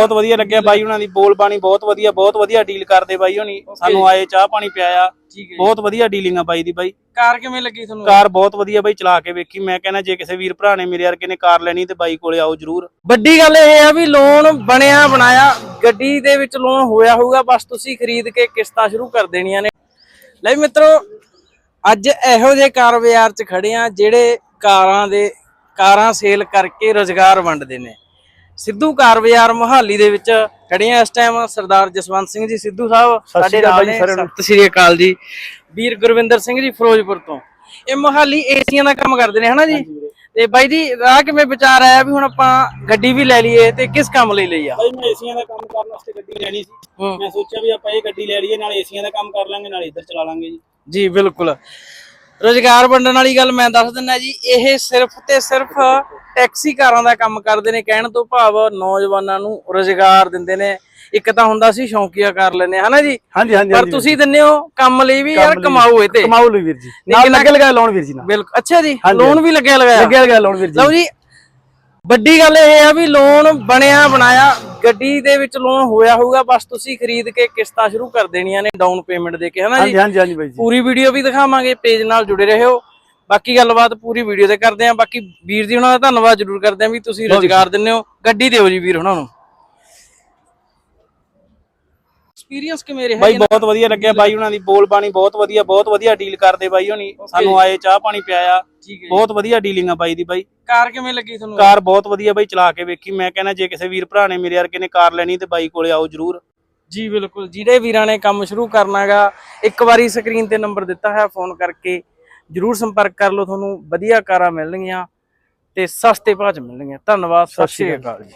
ਬਹੁਤ ਵਧੀਆ ਲੱਗਿਆ ਬਾਈ ਉਹਨਾਂ ਦੀ ਬੋਲ ਬਾਣੀ ਬਹੁਤ ਵਧੀਆ ਬਹੁਤ ਵਧੀਆ ਡੀਲ ਕਰਦੇ ਬਾਈ ਹੋਣੀ। ਸਾਨੂੰ ਆਏ ਚਾਹ ਪਾਣੀ ਪਿਆਇਆ। ਠੀਕ ਹੈ ਬਹੁਤ ਵਧੀਆ ਡੀਲਿੰਗ ਆ ਬਾਈ ਦੀ ਬਾਈ। ਕਾਰ ਕਿਵੇਂ ਲੱਗੀ ਤੁਹਾਨੂੰ? ਕਾਰ ਬਹੁਤ ਵਧੀਆ ਬਾਈ ਚਲਾ ਕੇ ਵੇਖੀ। ਮੈਂ ਕਹਿੰਦਾ ਜੇ ਕਿਸੇ ਵੀਰ ਭਰਾ ਨੇ ਮੇਰੇ ਵਰਗੇ ਨੇ ਕਾਰ ਲੈਣੀ ਤੇ ਬਾਈ ਕੋਲੇ ਆਓ ਜਰੂਰ। ਵੱਡੀ ਗੱਲ ਇਹ ਆ ਵੀ ਲੋਨ ਬਣਿਆ ਬਣਾਇਆ ਗੱਡੀ ਦੇ ਵਿੱਚ ਲੋਨ ਹੋਇਆ ਹੋਊਗਾ ਬਸ ਤੁਸੀਂ ਖਰੀਦ ਕੇ ਕਿਸ਼ਤਾਂ ਸ਼ੁਰੂ ਕਰ ਦੇਣੀਆਂ ਨੇ। ਲੈ ਵੀ ਮਿੱਤਰੋ ਅੱਜ ਇਹੋ ਜਿਹੇ ਕਾਰ ਬਾਜ਼ਾਰ 'ਚ ਖੜੇ ਆ ਜਿਹੜੇ ਕਾਰਾਂ ਦੇ ਕਾਰਾਂ ਸੇਲ ਕਰਕੇ ਰੋਜ਼ਗਾਰ ਵੰਡਦੇ ਨੇ। ਸਿੱਧੂ ਕਾਰ ਬਾਜ਼ਾਰ ਮੁਹਾਲੀ ਦੇ ਵਿੱਚ ਖੜੇ ਆ ਇਸ ਟਾਈਮ ਸਰਦਾਰ ਜਸਵੰਤ ਸਿੰਘ ਜੀ ਸਿੱਧੂ ਸਾਹਿਬ ਸਾਡੇ ਨਾਲ ਨੇ ਸਤਿ ਸ੍ਰੀ ਅਕਾਲ ਜੀ। ਵੀਰ ਗੁਰਵਿੰਦਰ ਸਿੰਘ ਜੀ ਫਿਰੋਜ਼ਪੁਰ ਤੋਂ। ਇਹ ਮੁਹਾਲੀ ਏਸੀਆਂ ਦਾ ਕੰਮ ਕਰਦੇ ਨੇ ਹਨਾ ਜੀ? ਤੇ ਬਾਈ ਜੀ ਰਾਹ ਕਿਵੇਂ ਵਿਚਾਰ ਆਇਆ ਵੀ ਹੁਣ ਆਪਾਂ ਗੱਡੀ ਵੀ ਲੈ ਲਈਏ ਤੇ ਕਿਸ ਕੰਮ ਲਈ ਲਈ ਆ? ਬਾਈ ਮੈਂ ਏਸੀਆਂ ਦਾ ਕੰਮ ਕਰਨ ਵਾਸਤੇ ਗੱਡੀ ਲੈਣੀ ਸੀ। ਹੂੰ। ਮੈਂ ਸੋਚਿਆ ਵੀ ਆਪਾਂ ਇਹ ਗੱਡੀ ਲੈ ਲਈਏ ਨਾਲ ਏਸੀਆਂ ਦਾ ਕੰਮ ਕਰ ਲਾਂਗੇ ਨਾਲ ਇੱਧਰ ਚਲਾ ਲਾਂਗੇ ਜੀ। ਜੀ ਬਿਲਕੁਲ। ਰੋਜ਼ਗਾਰ ਵੰਡਣ ਵਾਲੀ ਗੱਲ ਮੈਂ ਦੱਸ ਦਿੰਦਾ ਜੀ ਇਹ ਸਿਰਫ ਤੇ ਸਿਰਫ ਟੈਕਸੀ ਕਾਰਾਂ ਦਾ ਕੰਮ ਕਰਦੇ ਨੇ ਕਹਿਣ ਤੋਂ ਭਾਵ ਨੌਜਵਾਨਾਂ ਨੂੰ ਰੋਜ਼ਗਾਰ ਦਿੰਦੇ ਨੇ। ਇੱਕ ਤਾਂ ਹੁੰਦਾ ਸੀ ਸ਼ੌਂਕੀਆ ਕਰ ਲੈਨੇ ਹਨਾ ਜੀ? ਹਾਂਜੀ ਹਾਂਜੀ ਪਰ ਤੁਸੀਂ ਦਿੰਦੇ ਹੋ ਕੰਮ ਲਈ ਵੀ ਯਾਰ ਕਮਾਓ ਇਹ ਤੇ। ਕਮਾਉ ਲਈ ਵੀਰ ਜੀ। ਨਾਲ ਲੱਗੇ ਲਗਾਏ ਲਾਉਣ ਵੀਰ ਜੀ ਨਾਲ। ਬਿਲਕੁਲ ਅੱਛਾ ਜੀ ਲੋਨ ਵੀ ਲੱਗਿਆ ਲਗਾਇਆ। ਲੱਗੇ ਲਗਾਏ ਲਾਉਣ ਵੀਰ ਜੀ। ਲਓ ਜੀ ਵੱਡੀ ਗੱਲ ਇਹ ਆ ਵੀ ਲੋਨ ਬਣਿਆ ਬਣਾਇਆ ਗੱਡੀ ਦੇ ਵਿੱਚ ਲੋਨ ਹੋਇਆ ਹੋਊਗਾ ਬਸ ਤੁਸੀਂ ਖਰੀਦ ਕੇ ਕਿਸ਼ਤਾਂ ਸ਼ੁਰੂ ਕਰ ਦੇਣੀਆਂ ਨੇ ਡਾਊਨ ਪੇਮੈਂਟ ਦੇ ਕੇ ਹਨਾ ਜੀ? ਹਾਂਜੀ ਹਾਂਜੀ ਬਾਈ ਜੀ। ਪੂਰੀ ਵੀਡੀਓ ਵੀ ਦਿਖਾਵਾਂਗੇ ਪੇਜ ਨਾਲ ਜੁੜੇ ਰਹੋ। ਬਾਕੀ ਗੱਲਬਾਤ ਪੂਰੀ ਵੀਡੀਓ ਤੇ ਕਰਦੇ ਆਂ। ਬਾਕੀ ਵੀਰ ਜੀ ਉਹਨਾਂ ਦਾ ਧੰਨਵਾਦ ਜ਼ਰੂਰ ਕਰਦੇ ਆਂ ਵੀ ਤੁਸੀਂ ਰੋਜ਼ਗਾਰ ਦਿੰਦੇ ਹੋ। ਗੱਡੀ ਦਿਓ ਜੀ ਵੀਰ ਉਹਨਾਂ ਨੂੰ। ਐਕਸਪੀਰੀਅੰਸ ਕਿਵੇਂ ਰਿਹਾ ਬਾਈ ਬਹੁਤ ਵਧੀਆ ਲੱਗਿਆ ਬਾਈ ਉਹਨਾਂ ਦੀ। ਬੋਲ ਬਾਣੀ ਬਹੁਤ ਵਧੀਆ ਬਹੁਤ ਵਧੀਆ ਡੀਲ ਕਰਦੇ ਬਾਈ ਹੋਣੀ। ਸਾਨੂੰ ਆਏ ਚਾਹ ਪਾਣੀ ਪਿਆਇਆ। ਬਹੁਤ ਵਧੀਆ ਡੀਲਿੰਗ ਆ ਬਾਈ ਦੀ ਬਾਈ। ਕਾਰ ਕਿਵੇਂ ਲੱਗੀ ਤੁਹਾਨੂੰ? ਕਾਰ ਬਹੁਤ ਵਧੀਆ ਬਾਈ ਚਲਾ ਕੇ ਵੇਖੀ। ਮੈਂ ਕਹਿੰਦਾ ਜੇ ਕਿਸੇ ਵੀਰ ਭਰਾ ਨੇ ਮੇਰੇ ਵਰਗੇ ਨੇ ਕਾਰ ਲੈਣੀ ਤੇ ਬਾਈ ਕੋਲੇ ਆਓ ਜਰੂਰ। ਜੀ ਬਿਲਕੁਲ। ਜਿਹੜੇ ਵੀਰਾਂ ਨੇ ਕੰਮ ਸ਼ੁਰੂ ਕਰਨਾਗਾ ਇੱਕ ਵਾਰੀ ਸਕਰੀਨ ਤੇ ਨੰਬਰ ਦਿੱਤਾ ਹੈ ਫੋਨ ਕਰਕੇ। ਜਰੂਰ ਸੰਪਰਕ ਕਰ ਲਓ ਤੁਹਾਨੂੰ ਵਧੀਆ ਕਾਰਾਂ ਮਿਲਣਗੀਆਂ ਤੇ ਸਸਤੇ ਭਾਅ ਚ ਮਿਲਣਗੀਆਂ। ਧੰਨਵਾਦ ਸਤਿ ਸ਼੍ਰੀ ਅਕਾਲ ਜੀ।